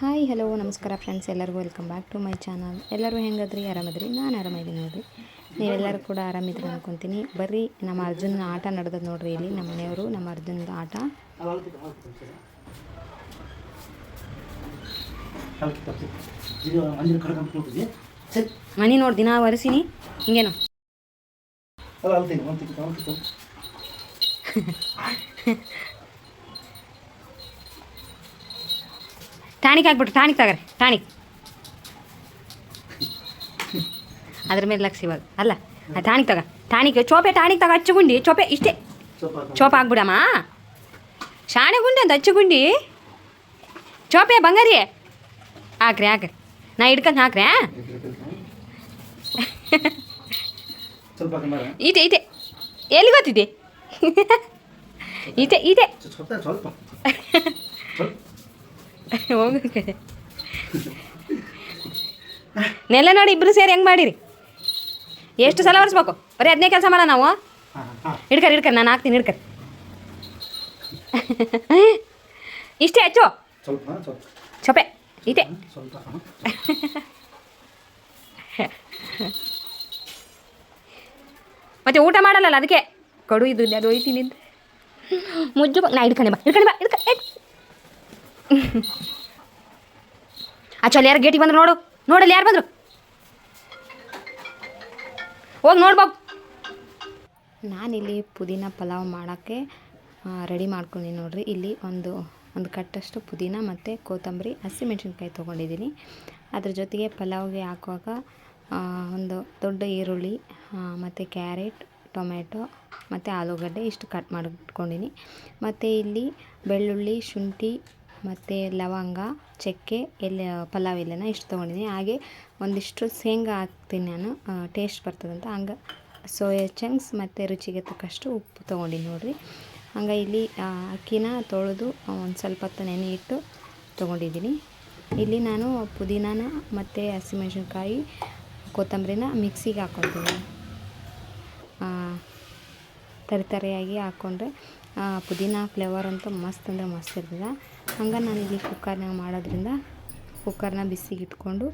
Hi hello ನಮಸ್ಕಾರ friends ಎಲ್ಲರಿಗೂ welcome back to my channel ಎಲ್ಲರೂ ಹೆಂಗದ್ರಿ? ಆರಾಮದ್ರಿ? ನಾನು ಆರಾಮಿದ್ದೀನಿ ನೋಡಿರಿ. ನೀವೆಲ್ಲರೂ ಕೂಡ ಆರಾಮಿದ್ರಿ ಅನ್ಕೊತೀನಿ. ಬರ್ರಿ ನಮ್ಮ ಅರ್ಜುನ ಆಟ ನಡೆದದ ನೋಡ್ರಿ ಇಲ್ಲಿ ನಮ್ಮ ಮನೆಯವರು ನಮ್ಮ ಅರ್ಜುನದ ಆಟ. ಮನಿ ನೋಡಿ ದಿನ ಒರೆಸಿನಿ. ಹಿಂಗೇನು? ಟಾಣಿಕ್ ಹಾಕ್ಬಿಟ್ರು ಟಾಣಿಕ್ ತಗರಿ ಟಾಣಿಕ್ ಅದ್ರ ಮೇಲೆ ಲಕ್ಷ ಇವಾಗ ಅಲ್ಲ ಆ ಟಾಣಿಕ್ ತಗ ಟಾಣಿಕ್ ಚೋಪೆ ಟಾಣಿಕ್ ತಗ ಹಚ್ಚುಗುಂಡಿ ಚೋಪೆ ಇಷ್ಟೇ ಚೋಪ ಹಾಕ್ಬಿಡಮ್ಮ ಶಾಣೆ ಗುಂಡಿ ಅಂತ ಹಚ್ಚುಗುಂಡಿ ಚೋಪೆ ಬಂಗಾರಿ ಹಾಕ್ರಿ ಹಾಕ್ರಿ ನಾ ಹಿಡ್ಕೊಂಡು ಹಾಕ್ರಿ ಆ? ಸ್ವಲ್ಪ ಕಮ್ಮಿ ಈಟೆ ಈಟೆ ಎಲ್ಲಿ ಗೊತ್ತಿದೆ ಈಟೆ ಈಟೆ ಸ್ವಲ್ಪ ನೆಲ್ಲ ನೋಡಿ ಇಬ್ರು ಸೇರಿ ಹೆಂಗೆ ಮಾಡಿರಿ? ಎಷ್ಟು ಸಲ ಒರೆಸ್ಬೇಕು? ಬರೀ ಅದನ್ನೇ ಕೆಲಸ ಮಾಡ ನಾವು? ಹಿಡ್ಕರಿ ಹಿಡ್ಕರಿ ನಾನು ಹಾಕ್ತೀನಿ ಹಿಡ್ಕರಿ. ಇಷ್ಟೇ ಹಚ್ಚು? ಚೊಪೆ ಇದೆ ಮತ್ತೆ ಊಟ ಮಾಡಲ್ಲ ಅದಕ್ಕೆ? ಕಡು ಇದು ಅದು ಒಯ್ತೀನಿ ಮುಜ್ಜು ನಾ ಹಿಡ್ಕೊಂಡೆ ಬಾ ಹಿಡ್ಕೊಂಡೆ ಬಾ ಇಡ್ಕ ಏ. ಆ ಯಾರು ಗೇಟಿಗೆ ಬಂದ್ರು ನೋಡು. ನೋಡಲ್ಲಿ ಯಾರು ಬಂದರು? ಹೋಗಿ ನೋಡ್ಬೇಕು ನಾನಿಲ್ಲಿ ಪುದೀನ ಪಲಾವ್ ಮಾಡೋಕ್ಕೆ ರೆಡಿ ಮಾಡ್ಕೊಂಡಿ ನೋಡ್ರಿ. ಇಲ್ಲಿ ಒಂದು ಒಂದು ಕಟ್ಟಷ್ಟು ಪುದೀನ ಮತ್ತು ಕೊತ್ತಂಬರಿ ಹಸಿಮೆಣ್ಸಿನ್ಕಾಯಿ ತೊಗೊಂಡಿದ್ದೀನಿ. ಅದ್ರ ಜೊತೆಗೆ ಪಲಾವ್ಗೆ ಹಾಕುವಾಗ ಒಂದು ದೊಡ್ಡ ಈರುಳ್ಳಿ ಮತ್ತು ಕ್ಯಾರೆಟ್ ಟೊಮೆಟೊ ಮತ್ತು ಆಲೂಗಡ್ಡೆ ಇಷ್ಟು ಕಟ್ ಮಾಡಿಟ್ಕೊಂಡಿನಿ ಮತ್ತು ಇಲ್ಲಿ ಬೆಳ್ಳುಳ್ಳಿ, ಶುಂಠಿ ಮತ್ತು ಲವಂಗ, ಚಕ್ಕೆ, ಎಲೆ, ಪಲಾವ್ ಎಲೆನ ಇಷ್ಟು ತೊಗೊಂಡಿದ್ದೀನಿ. ಹಾಗೆ ಒಂದಿಷ್ಟು ಶೇಂಗಾ ಹಾಕ್ತೀನಿ ನಾನು. ಟೇಸ್ಟ್ ಬರ್ತದಂತ ಹಂಗೆ ಸೋಯಾ ಚಂಕ್ಸ್ ಮತ್ತು ರುಚಿಗೆ ತಕ್ಕಷ್ಟು ಉಪ್ಪು ತೊಗೊಂಡಿನಿ ನೋಡಿರಿ. ಹಂಗೆ ಇಲ್ಲಿ ಅಕ್ಕಿನ ತೊಳೆದು ಒಂದು ಸ್ವಲ್ಪ ಹೊತ್ತು ನೆನೆ ಇಟ್ಟು ತೊಗೊಂಡಿದ್ದೀನಿ. ಇಲ್ಲಿ ನಾನು ಪುದೀನಾನ ಮತ್ತು ಹಸಿಮೆಣ್ಸಿನ್ಕಾಯಿ, ಕೊತ್ತಂಬರಿನ ಮಿಕ್ಸಿಗೆ ಹಾಕ್ಕೊತೀನಿ ತರಿತರಿಯಾಗಿ ಹಾಕ್ಕೊಂಡ್ರೆ ಪುದೀನಾ ಪುದೀನ ಫ್ಲೇವರ್ ಅಂತೂ ಮಸ್ತ್ ಅಂದರೆ ಮಸ್ತ್ ಇರ್ತದೆ. ಹಂಗೆ ಇಲ್ಲಿ ಕುಕ್ಕರ್ನಾಗ ಮಾಡೋದ್ರಿಂದ ಕುಕ್ಕರ್ನ ಬಿಸಿಗೆ ಇಟ್ಕೊಂಡು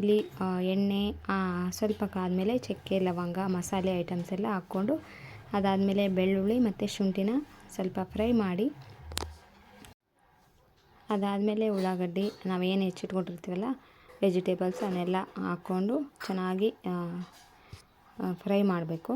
ಇಲ್ಲಿ ಎಣ್ಣೆ ಸ್ವಲ್ಪ ಕಾದಮೇಲೆ ಚಕ್ಕೆ, ಲವಂಗ, ಮಸಾಲೆ ಐಟಮ್ಸ್ ಎಲ್ಲ ಹಾಕ್ಕೊಂಡು ಅದಾದಮೇಲೆ ಬೆಳ್ಳುಳ್ಳಿ ಮತ್ತು ಶುಂಠಿನ ಸ್ವಲ್ಪ ಫ್ರೈ ಮಾಡಿ ಅದಾದಮೇಲೆ ಉಳ್ಳಾಗಡ್ಡಿ ನಾವೇನು ಹೆಚ್ಚಿಟ್ಕೊಂಡಿರ್ತೀವಲ್ಲ ವೆಜಿಟೇಬಲ್ಸ್ ಅನ್ನೆಲ್ಲ ಹಾಕ್ಕೊಂಡು ಚೆನ್ನಾಗಿ ಫ್ರೈ ಮಾಡಬೇಕು.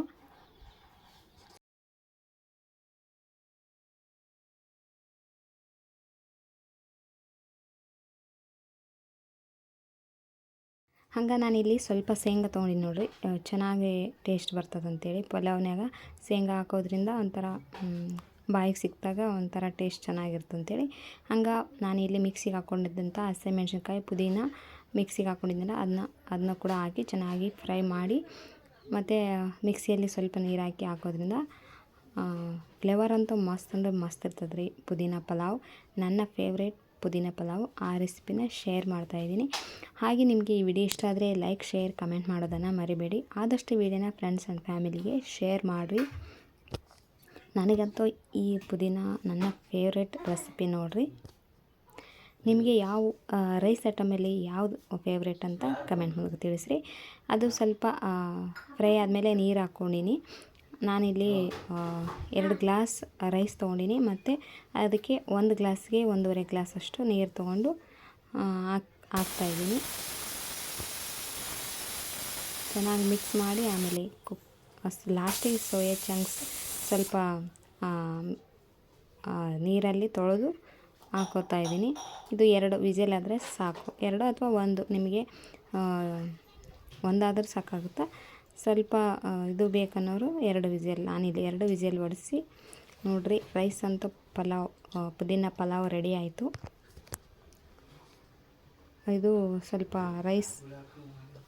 ಹಂಗೆ ನಾನಿಲ್ಲಿ ಸ್ವಲ್ಪ ಶೇಂಗಾ ತೊಗೊಂಡಿನಿ ನೋಡಿರಿ. ಚೆನ್ನಾಗಿ ಟೇಸ್ಟ್ ಬರ್ತದೆ ಅಂತೇಳಿ ಪಲಾವ್ನ್ಯಾಗ ಶೇಂಗಾ ಹಾಕೋದ್ರಿಂದ ಒಂಥರ ಬಾಯಿಗೆ ಸಿಕ್ಕಿದಾಗ ಒಂಥರ ಟೇಸ್ಟ್ ಚೆನ್ನಾಗಿರುತ್ತೆ ಅಂತೇಳಿ ಹಂಗೆ ನಾನು ಇಲ್ಲಿ ಮಿಕ್ಸಿಗೆ ಹಾಕ್ಕೊಂಡಿದ್ದಂಥ ಹಸಿಮೆಣ್ಸಿನ್ಕಾಯಿ ಪುದೀನ ಮಿಕ್ಸಿಗೆ ಹಾಕ್ಕೊಂಡಿದ್ದೆನಲ್ಲ ಅದನ್ನ ಅದನ್ನ ಕೂಡ ಹಾಕಿ ಚೆನ್ನಾಗಿ ಫ್ರೈ ಮಾಡಿ, ಮತ್ತು ಮಿಕ್ಸಿಯಲ್ಲಿ ಸ್ವಲ್ಪ ನೀರು ಹಾಕಿ ಹಾಕೋದ್ರಿಂದ ಫ್ಲೇವರ್ ಅಂತೂ ಮಸ್ತ್ ಅಂದ್ರೆ ಮಸ್ತ್ ಇರ್ತದೆ ಪುದೀನ ಪಲಾವ್. ನನ್ನ ಫೇವ್ರೇಟ್ ಪುದೀನ ಪಲಾವ್ ಆ ರೆಸಿಪಿನ ಶೇರ್ ಮಾಡ್ತಾಯಿದ್ದೀನಿ ಹಾಗೆ ನಿಮಗೆ ಈ ವಿಡಿಯೋ ಇಷ್ಟ ಆದರೆ ಲೈಕ್, ಶೇರ್, ಕಮೆಂಟ್ ಮಾಡೋದನ್ನು ಮರಿಬೇಡಿ. ಆದಷ್ಟು ವಿಡಿಯೋನ ಫ್ರೆಂಡ್ಸ್ ಆ್ಯಂಡ್ ಫ್ಯಾಮಿಲಿಗೆ ಶೇರ್ ಮಾಡಿರಿ. ನನಗಂತೂ ಈ ಪುದೀನ ನನ್ನ ಫೇವ್ರೆಟ್ ರೆಸಿಪಿ ನೋಡಿರಿ. ನಿಮಗೆ ಯಾವ ರೈಸ್ ಐಟಮಲ್ಲಿ ಯಾವುದು ಫೇವ್ರೇಟ್ ಅಂತ ಕಮೆಂಟ್ ಮೂಲಕ ತಿಳಿಸ್ರಿ. ಅದು ಸ್ವಲ್ಪ ಫ್ರೈ ಆದಮೇಲೆ ನೀರು ಹಾಕ್ಕೊಂಡಿನಿ ನಾನಿಲ್ಲಿ ಎರಡು ಗ್ಲಾಸ್ ರೈಸ್ ತೊಗೊಂಡಿನಿ ಮತ್ತು ಅದಕ್ಕೆ ಒಂದು ಗ್ಲಾಸ್ಗೆ ಒಂದೂವರೆ ಗ್ಲಾಸ್ ಅಷ್ಟು ನೀರು ತೊಗೊಂಡು ಹಾಕ್ತಾ ಹಾಕ್ ಹಾಕ್ತಾಯಿದ್ದೀನಿ ಚೆನ್ನಾಗಿ ಮಿಕ್ಸ್ ಮಾಡಿ ಆಮೇಲೆ ಕುಕ್ ಲಾಸ್ಟಿಗೆ ಸೋಯಾ ಚಂಕ್ಸ್ ಸ್ವಲ್ಪ ನೀರಲ್ಲಿ ತೊಳೆದು ಹಾಕೋತಾ ಇದ್ದೀನಿ. ಇದು ಎರಡು ವಿಜಲ್ ಆದರೆ ಸಾಕು. ಎರಡು ಅಥವಾ ಒಂದು ನಿಮಗೆ ಒಂದಾದರೂ ಸಾಕಾಗುತ್ತಾ? ಸ್ವಲ್ಪ ಇದು ಬೇಕನ್ನೋರು ಎರಡು ವಿಸಿಲ್ ನಾನಿಲ್ಲಿ ಎರಡು ವಿಸಿಲ್ ಹೊಡಿಸಿ ನೋಡಿರಿ ರೈಸ್ ಅಂತೂ ಪಲಾವ್ ಪುದೀನ ಪಲಾವ್ ರೆಡಿ ಆಯಿತು. ಇದು ಸ್ವಲ್ಪ ರೈಸ್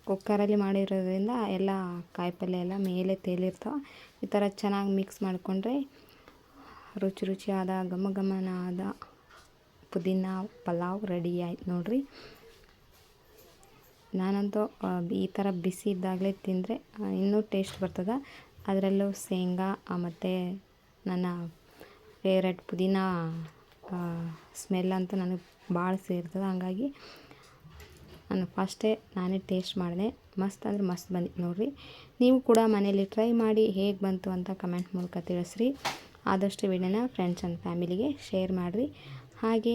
ಕುಕ್ಕರಲ್ಲಿ ಮಾಡಿರೋದ್ರಿಂದ ಎಲ್ಲ ಕಾಯಿಪಲ್ಯ ಎಲ್ಲ ಮೇಲೆ ತೇಲಿರ್ತಾವೆ. ಈ ಥರ ಚೆನ್ನಾಗಿ ಮಿಕ್ಸ್ ಮಾಡಿಕೊಂಡ್ರೆ ರುಚಿ ರುಚಿಯಾದ ಘಮ ಘಮನಾದ ಪುದೀನ ಪಲಾವ್ ರೆಡಿ ಆಯ್ತು ನೋಡ್ರಿ. ನಾನಂತೂ ಈ ಥರ ಬಿಸಿ ಇದ್ದಾಗಲೇ ತಿಂದರೆ ಇನ್ನೂ ಟೇಸ್ಟ್ ಬರ್ತದೆ. ಅದರಲ್ಲೂ ಶೇಂಗಾ ಮತ್ತು ನನ್ನ ಫೇವ್ರೆಟ್ ಪುದೀನ ಸ್ಮೆಲ್ ಅಂತೂ ನನಗೆ ಭಾಳ ಸೇರ್ತದೆ. ಹಂಗಾಗಿ ನಾನು ಫಸ್ಟೇ ನಾನೇ ಟೇಸ್ಟ್ ಮಾಡಿದೆ. ಮಸ್ತ್ ಅಂದರೆ ಮಸ್ತ್ ಬಂದಿತ್ತು ನೋಡಿರಿ. ನೀವು ಕೂಡ ಮನೇಲಿ ಟ್ರೈ ಮಾಡಿ ಹೇಗೆ ಬಂತು ಅಂತ ಕಮೆಂಟ್ ಮೂಲಕ ತಿಳಿಸ್ರಿ. ಆದಷ್ಟು ವಿಡಿಯೋನ ಫ್ರೆಂಡ್ಸ್ ಆ್ಯಂಡ್ ಫ್ಯಾಮಿಲಿಗೆ ಶೇರ್ ಮಾಡಿರಿ. ಹಾಗೆ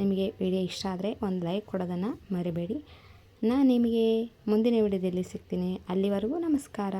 ನಿಮಗೆ ವಿಡಿಯೋ ಇಷ್ಟ ಆದರೆ ಒಂದು ಲೈಕ್ ಕೊಡೋದನ್ನು ಮರಿಬೇಡಿ. ನಾನು ನಿಮಗೆ ಮುಂದಿನ ವಿಡಿಯೋದಲ್ಲಿ ಸಿಗ್ತೀನಿ. ಅಲ್ಲಿವರೆಗೂ ನಮಸ್ಕಾರ.